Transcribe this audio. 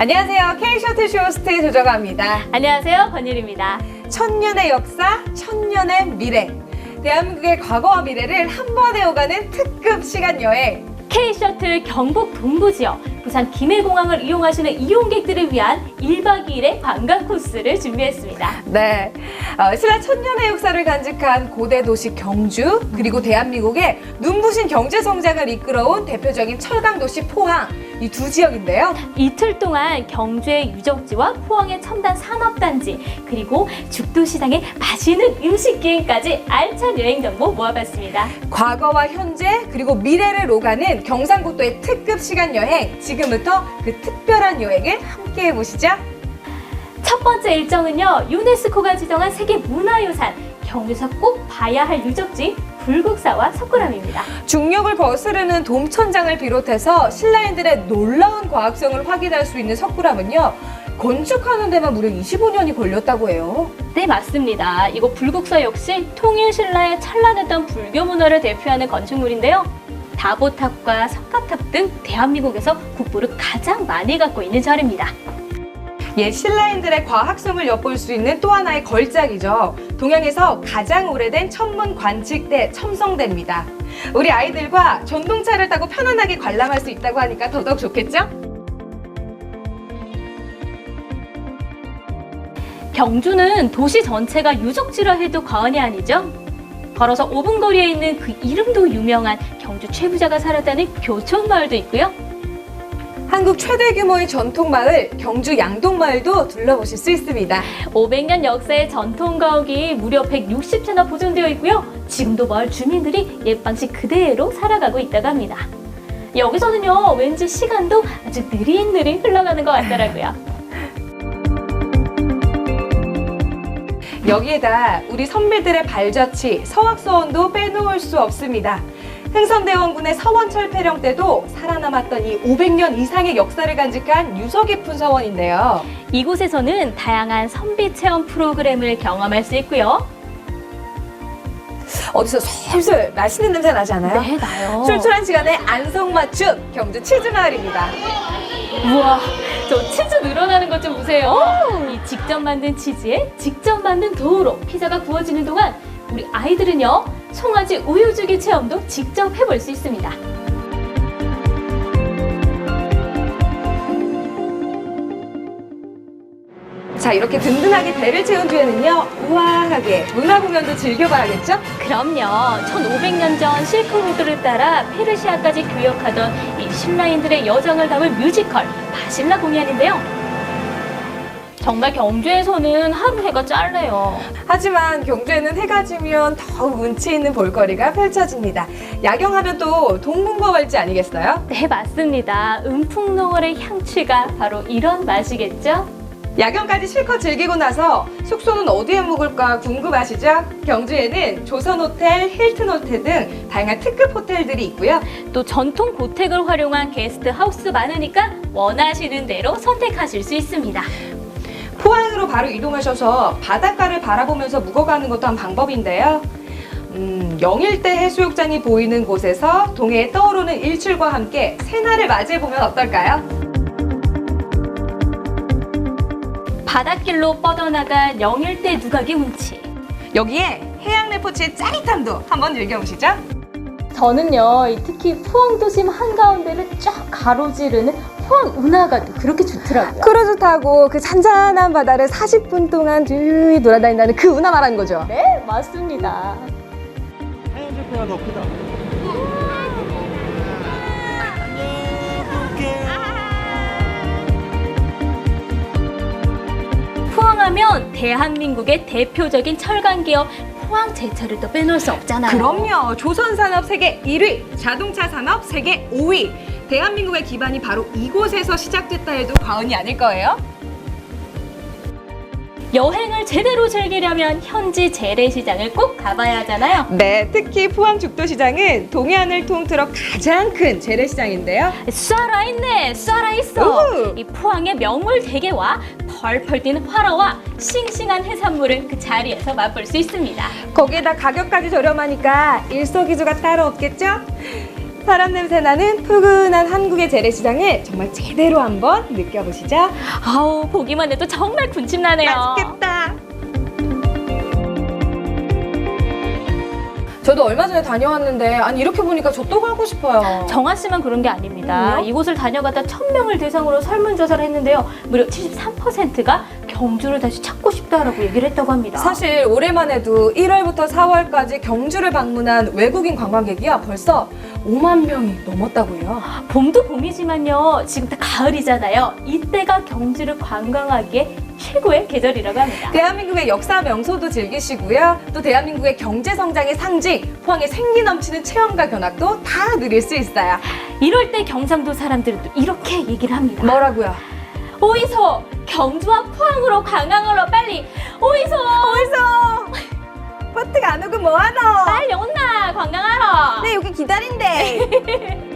안녕하세요. K셔틀 쇼 호스트 조정아입니다. 안녕하세요, 권율입니다. 천년의 역사, 천년의 미래. 대한민국의 과거와 미래를 한 번에 오가는 특급 시간 여행. K셔틀 경북 동부 지역, 부산 김해공항을 이용하시는 이용객들을 위한 1박 2일의 관광 코스를 준비했습니다. 네. 어, 신라 천년의 역사를 간직한 고대 도시 경주, 그리고 대한민국의 눈부신 경제 성장을 이끌어온 대표적인 철강 도시 포항. 이 두 지역인데요. 이틀 동안 경주의 유적지와 포항의 첨단 산업단지, 그리고 죽도시장의 맛있는 음식 기행까지 알찬 여행 정보 모아봤습니다. 과거와 현재, 그리고 미래를 오가는 경상북도의 특급 시간 여행. 지금부터 그 특별한 여행을 함께 해보시죠. 첫 번째 일정은요, 유네스코가 지정한 세계 문화유산, 경주에서 꼭 봐야 할 유적지, 불국사와 석굴암입니다. 중력을 거스르는 돔천장을 비롯해서 신라인들의 놀라운 과학성을 확인할 수 있는 석굴암은요. 건축하는 데만 무려 25년이 걸렸다고 해요. 네, 맞습니다. 이곳 불국사 역시 통일신라의 찬란했던 불교 문화를 대표하는 건축물인데요. 다보탑과 석가탑 등 대한민국에서 국보를 가장 많이 갖고 있는 절입니다. 옛 신라인들의 과학성을 엿볼 수 있는 또 하나의 걸작이죠. 동양에서 가장 오래된 천문 관측대 첨성대입니다. 우리 아이들과 전동차를 타고 편안하게 관람할 수 있다고 하니까 더더욱 좋겠죠? 경주는 도시 전체가 유적지라 해도 과언이 아니죠. 걸어서 5분 거리에 있는 그 이름도 유명한 경주 최부자가 살았다는 교촌마을도 있고요. 한국 최대 규모의 전통 마을 경주 양동마을도 둘러보실 수 있습니다. 500년 역사의 전통 가옥이 무려 160채나 보존되어 있고요. 지금도 마을 주민들이 옛 방식 그대로 살아가고 있다고 합니다. 여기서는요, 왠지 시간도 아주 느릿느릿 흘러가는 것 같더라고요. 여기에다 우리 선비들의 발자취, 서학서원도 빼놓을 수 없습니다. 흥선대원군의 서원철폐령 때도 살아남았던 이 500년 이상의 역사를 간직한 유서 깊은 서원인데요. 이곳에서는 다양한 선비 체험 프로그램을 경험할 수 있고요. 어디서 솔솔 맛있는 냄새 나지 않아요? 네, 나요. 출출한 시간에 안성맞춤 경주 치즈 마을입니다. 우와, 저 치즈 늘어나는 것 좀 보세요. 이 직접 만든 치즈에 직접 만든 도우로 피자가 구워지는 동안 우리 아이들은요, 송아지 우유주기 체험도 직접 해볼 수 있습니다. 자 이렇게 든든하게 배를 채운 뒤에는요 우아하게 문화 공연도 즐겨봐야겠죠? 그럼요. 1500년 전 실크로드를 따라 페르시아까지 교역하던 이 신라인들의 여정을 담은 뮤지컬 바실라 공연인데요. 정말 경주에서는 하루 해가 짧네요. 하지만 경주에는 해가 지면 더욱 운치 있는 볼거리가 펼쳐집니다. 야경하면 또 동문과 wal지 아니겠어요? 네, 맞습니다. 음풍노을의 향취가 바로 이런 맛이겠죠? 야경까지 실컷 즐기고 나서 숙소는 어디에 묵을까 궁금하시죠? 경주에는 조선호텔, 힐튼호텔 등 다양한 특급 호텔들이 있고요. 또 전통 고택을 활용한 게스트 하우스 많으니까 원하시는 대로 선택하실 수 있습니다. 포항으로 바로 이동하셔서 바닷가를 바라보면서 묵어가는 것도 한 방법인데요. 음, 영일대 해수욕장이 보이는 곳에서 동해에 떠오르는 일출과 함께 새날을 맞이해보면 어떨까요? 바닷길로 뻗어나간 영일대 누각의 운치. 여기에 해양 레포츠의 짜릿함도 한번 즐겨보시죠. 저는요, 이 특히 포항 도심 한가운데를 쫙 가로지르는 포항 운하가 그렇게 좋더라고요. 크루즈 타고 그 잔잔한 바다를 40분 동안 쭉 돌아다닌다는 그 운하 말하는 거죠. 네, 맞습니다. 하얀색보다 더 크다. 포항하면 대한민국의 대표적인 철강 기업 포항 제철을 또 빼놓을 수 없잖아요. 그럼요. 조선 산업 세계 1위, 자동차 산업 세계 5위. 대한민국의 기반이 바로 이곳에서 시작됐다 해도 과언이 아닐 거예요. 여행을 제대로 즐기려면 현지 재래시장을 꼭 가봐야 하잖아요. 네, 특히 포항 죽도시장은 동해안을 통틀어 가장 큰 재래시장인데요. 쏴라 있네, 쏴라 있어. 우후. 이 포항의 명물 대게와 펄펄 뛰는 화로와 싱싱한 해산물을 그 자리에서 맛볼 수 있습니다. 거기에다 가격까지 저렴하니까 일석이조가 따로 없겠죠? 사람 냄새 나는 푸근한 한국의 재래시장을 정말 제대로 한번 느껴보시죠. 아우 보기만 해도 정말 군침 나네요. 맛있겠다. 저도 얼마 전에 다녀왔는데 아니 이렇게 보니까 저 또 가고 싶어요. 정아 씨만 그런 게 아닙니다. 이곳을 다녀가다 천명을 대상으로 설문조사를 했는데요. 무려 73%가 경주를 다시 찾고 싶다라고 얘기를 했다고 합니다. 사실 올해만 해도 1월부터 4월까지 경주를 방문한 외국인 관광객이요 벌써 5만 명이 넘었다고 해요. 봄도 봄이지만요. 지금 다 가을이잖아요. 이때가 경주를 관광하기에 최고의 계절이라고 합니다. 대한민국의 역사 명소도 즐기시고요. 또 대한민국의 경제 성장의 상징, 포항의 생기 넘치는 체험과 견학도 다 누릴 수 있어요. 이럴 때 경상도 사람들은 또 이렇게 얘기를 합니다. 뭐라고요? 오이소 경주와 포항으로 관광하러 빨리 오이소 어디서? 버트가 안 오고 뭐하노? 빨리 온나 관광하러 네, 여기 기다린대.